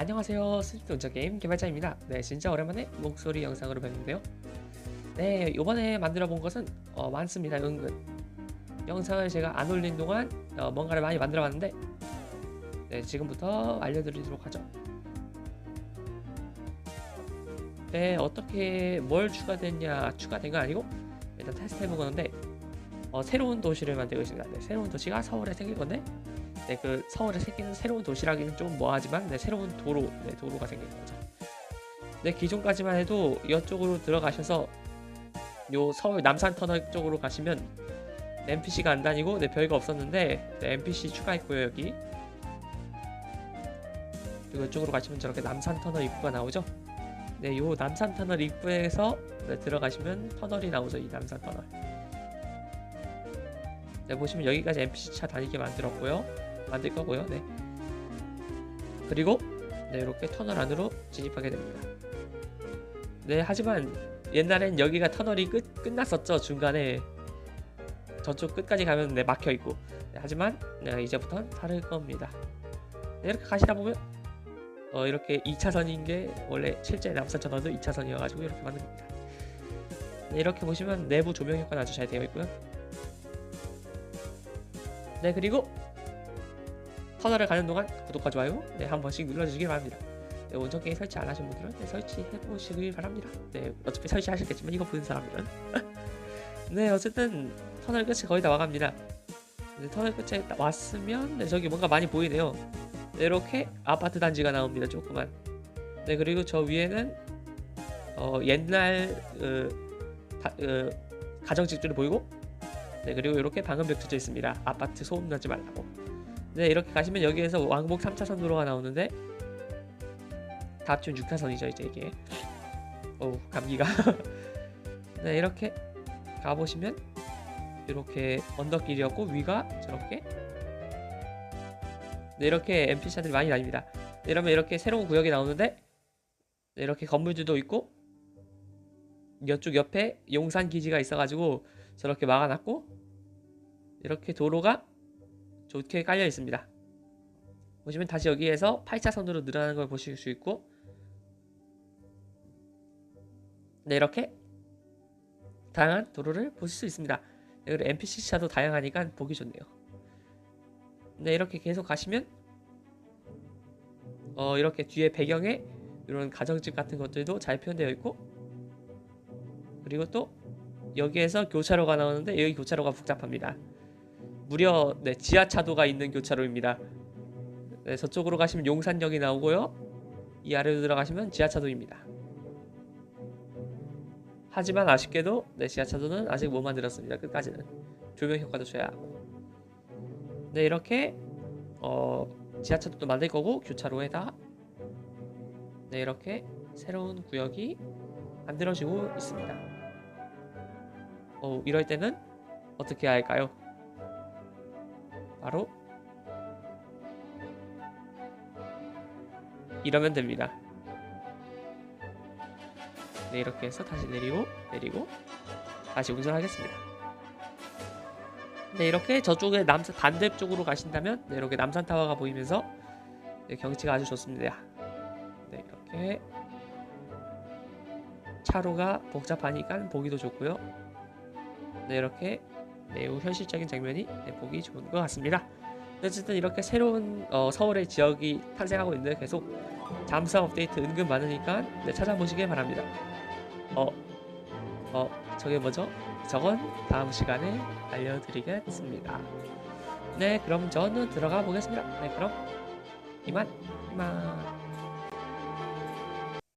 안녕하세요. 스위트 운전 게임 개발자입니다. 네, 진짜 오랜만에 목소리 영상으로 뵙는데요. 네, 이번에 만들어 본 것은 어, 많습니다. 은근 영상을 제가 안 올린 동안 어, 뭔가를 많이 만들어 봤는데 네, 지금부터 알려드리도록 하죠. 네, 어떻게 뭘 추가됐냐 추가된 건 아니고 일단 테스트 해본 건데 어, 새로운 도시를 만들고 있습니다. 네, 새로운 도시가 서울에 생길 건데 네, 그 서울에 생기는 새로운 도시라기는 좀 뭐하지만 네, 새로운 도로, 네, 도로가 생긴 거죠. 네, 기존까지만 해도 이쪽으로 들어가셔서 요 서울 남산 터널 쪽으로 가시면 NPC가 안 다니고 네, 별거 없었는데 네, NPC 추가했고요 여기. 그리고 이쪽으로 가시면 저렇게 남산 터널 입구가 나오죠. 네, 요 남산 터널 입구에서 네, 들어가시면 터널이 나오죠. 이 남산 터널. 네, 보시면 여기까지 NPC 차 다니게 만들었고요. 만들 거고요. 네. 그리고 네, 이렇게 터널 안으로 진입하게 됩니다. 네, 하지만 옛날엔 여기가 터널이 끝 끝났었죠. 중간에 저쪽 끝까지 가면 네, 막혀 있고. 네, 하지만 네, 이제부터는 다를 겁니다. 네, 이렇게 가시다 보면 어, 이렇게 2차선인 게 원래 실제 남산 터널도 2차선이어가지고 이렇게 만든 겁니다. 네, 이렇게 보시면 내부 조명 효과는 아주 잘 되어 있고요. 네, 그리고 터널을 가는 동안 구독과 좋아요 네, 한 번씩 눌러주시길 바랍니다. 네, 원정 게임 설치 안 하신 분들은 네, 설치해 보시길 바랍니다. 네, 어차피 설치하셨겠지만 이거 보는 사람들은 네, 어쨌든 터널 끝이 거의 다 와갑니다. 네, 터널 끝에 딱 왔으면 네, 저기 뭔가 많이 보이네요. 네, 이렇게 아파트 단지가 나옵니다. 조그만. 네, 그리고 저 위에는 어, 옛날 어, 다, 어, 가정집들이 보이고 네, 그리고 이렇게 방음 벽 쳐져 있습니다. 아파트 소음 나지 말라고. 네 이렇게 가시면 여기에서 왕복 3차선 도로가 나오는데 다 합치면 6차선이죠 이제 이게. 어우 감기가. 네 이렇게 가보시면 이렇게 언덕길이었고 위가 저렇게. 네 이렇게 NPC들이 많이 다닙니다. 네, 이러면 이렇게 새로운 구역이 나오는데 네, 이렇게 건물들도 있고 이쪽 옆에 용산 기지가 있어가지고 저렇게 막아놨고 이렇게 도로가 좋게 깔려 있습니다. 보시면 다시 여기에서 8차선으로 늘어나는 걸 보실 수 있고 네 이렇게 다양한 도로를 보실 수 있습니다. 네, 그리고 NPC 차도 다양하니까 보기 좋네요. 네 이렇게 계속 가시면 어 이렇게 뒤에 배경에 이런 가정집 같은 것들도 잘 표현되어 있고 그리고 또 여기에서 교차로가 나오는데 여기 교차로가 복잡합니다. 무려 네, 지하차도가 있는 교차로입니다. 네, 저쪽으로 가시면 용산역이 나오고요. 이 아래로 들어가시면 지하차도입니다. 하지만 아쉽게도 네, 지하차도는 아직 못 만들었습니다. 끝까지는 조명 효과도 줘야 하고. 네 이렇게 어, 지하차도도 만들 거고 교차로에다 네 이렇게 새로운 구역이 만들어지고 있습니다. 어, 이럴 때는 어떻게 할까요? 바로 이러면 됩니다. 네 이렇게 해서 다시 내리고 내리고 다시 운전하겠습니다. 네 이렇게 저쪽에 남산 반대쪽으로 가신다면 네, 이렇게 남산 타워가 보이면서 네, 경치가 아주 좋습니다. 네 이렇게 차로가 복잡하니까 보기도 좋고요. 네 이렇게 매우 현실적인 장면이 네, 보기 좋은 것 같습니다. 네, 어쨌든 이렇게 새로운 어, 서울의 지역이 탄생하고 있는데 계속 잠수함 업데이트 은근 많으니까 네, 찾아보시길 바랍니다. 어, 어, 저게 뭐죠? 저건 다음 시간에 알려드리겠습니다. 네, 그럼 저는 들어가 보겠습니다. 네, 그럼 이만, 이만.